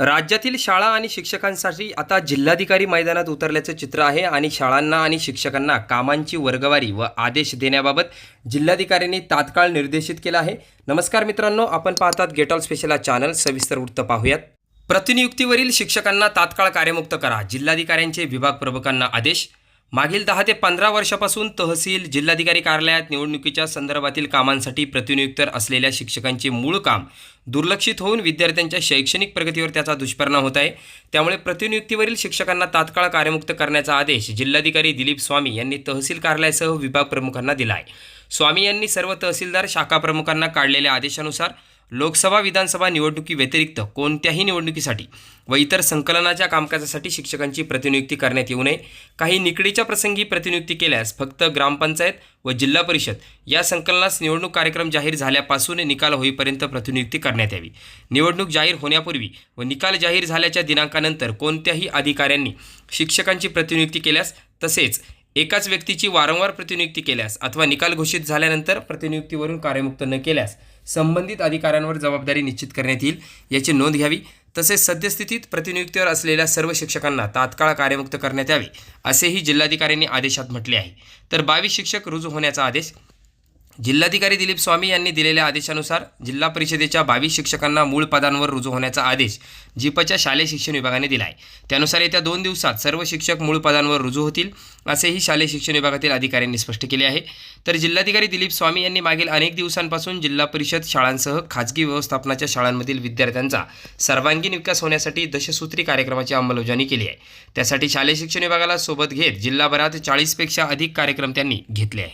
राज्यातील शाळा आणि शिक्षकांसाठी आता जिल्हाधिकारी मैदानात उतरल्याचं चित्र आहे आणि शाळांना आणि शिक्षकांना कामांची वर्गवारी व आदेश देण्याबाबत जिल्हाधिकाऱ्यांनी तात्काळ निर्देशित केलं आहे. नमस्कार मित्रांनो आपण पाहतात गेट ऑल स्पेशल चॅनल सविस्तर वृत्त पाहूयात. प्रतिनियुक्तीवरील शिक्षकांना तात्काळ कार्यमुक्त करा. जिल्हाधिकाऱ्यांचे विभाग प्रमुखांना आदेश. मागील दहा ते पंधरा वर्षापासून तहसील जिल्हाधिकारी कार्यालयात निवडणुकीच्या संदर्भातील कामांसाठी प्रतिनियुक्त असलेल्या शिक्षकांचे मूळ काम दुर्लक्षित होऊन विद्यार्थ्यांच्या शैक्षणिक प्रगतीवर त्याचा दुष्परिणाम होत आहे. त्यामुळे प्रतिनियुक्तीवरील शिक्षकांना तात्काळ कार्यमुक्त करण्याचा आदेश जिल्हाधिकारी दिलीप स्वामी यांनी तहसील कार्यालयासह विभाग प्रमुखांना दिला आहे स्वामी यांनी सर्व तहसीलदार शाखा प्रमुखांना काढलेल्या आदेशानुसार लोकसभा विधानसभा निवडणुकी व्यतिरिक्त कोणत्याही निवडणुकीसाठी व इतर संकलनाच्या कामकाजासाठी शिक्षकांची प्रतिनियुक्ती करण्यात येऊ नये. काही निकडीच्या प्रसंगी प्रतिनियुक्ती केल्यास फक्त ग्रामपंचायत व जिल्हा परिषद या संकलनास निवडणूक कार्यक्रम जाहीर झाल्यापासून निकाल होईपर्यंत प्रतिनियुक्ती करण्यात यावी. निवडणूक जाहीर होण्यापूर्वी व निकाल जाहीर झाल्याच्या दिनांकानंतर कोणत्याही अधिकाऱ्यांनी शिक्षकांची प्रतिनियुक्ती केल्यास तसेच एकाच व्यक्तीची वारंवार प्रतिनियुक्ती केल्यास अथवा निकाल घोषित झाल्यानंतर प्रतिनियुक्तीवरून कार्यमुक्त न केल्यास संबंधित अधिकाऱ्यांवर जबाबदारी निश्चित करण्यात येईल याची नोंद घ्यावी. तसेच सद्यस्थितीत प्रतिनियुक्तीवर असलेल्या सर्व शिक्षकांना तात्काळ कार्यमुक्त करण्यात यावे असेही जिल्हाधिकाऱ्यांनी आदेशात म्हटले आहे. तर बावीस शिक्षक रुजू होण्याचा आदेश जिल्हाधिकारी दिलीप स्वामी यांनी दिलेल्या आदेशानुसार जिल्हा परिषदेच्या बावीस शिक्षकांना मूळ पदांवर रुजू होण्याचा आदेश जिपच्या शालेय शिक्षण विभागाने दिला आहे त्यानुसार येत्या दोन दिवसात सर्व शिक्षक मूळ पदांवर रुजू होतील असेही शालेय शिक्षण विभागातील अधिकाऱ्यांनी स्पष्ट केले आहे. तर जिल्हाधिकारी दिलीप स्वामी यांनी मागील अनेक दिवसांपासून जिल्हा परिषद शाळांसह खाजगी व्यवस्थापनाच्या शाळांमधील विद्यार्थ्यांचा सर्वांगीण विकास होण्यासाठी दशसूत्री कार्यक्रमाची अंमलबजावणी केली आहे. त्यासाठी शालेय शिक्षण विभागाला सोबत घेत जिल्हाभरात चाळीसपेक्षा अधिक कार्यक्रम त्यांनी घेतले आहेत.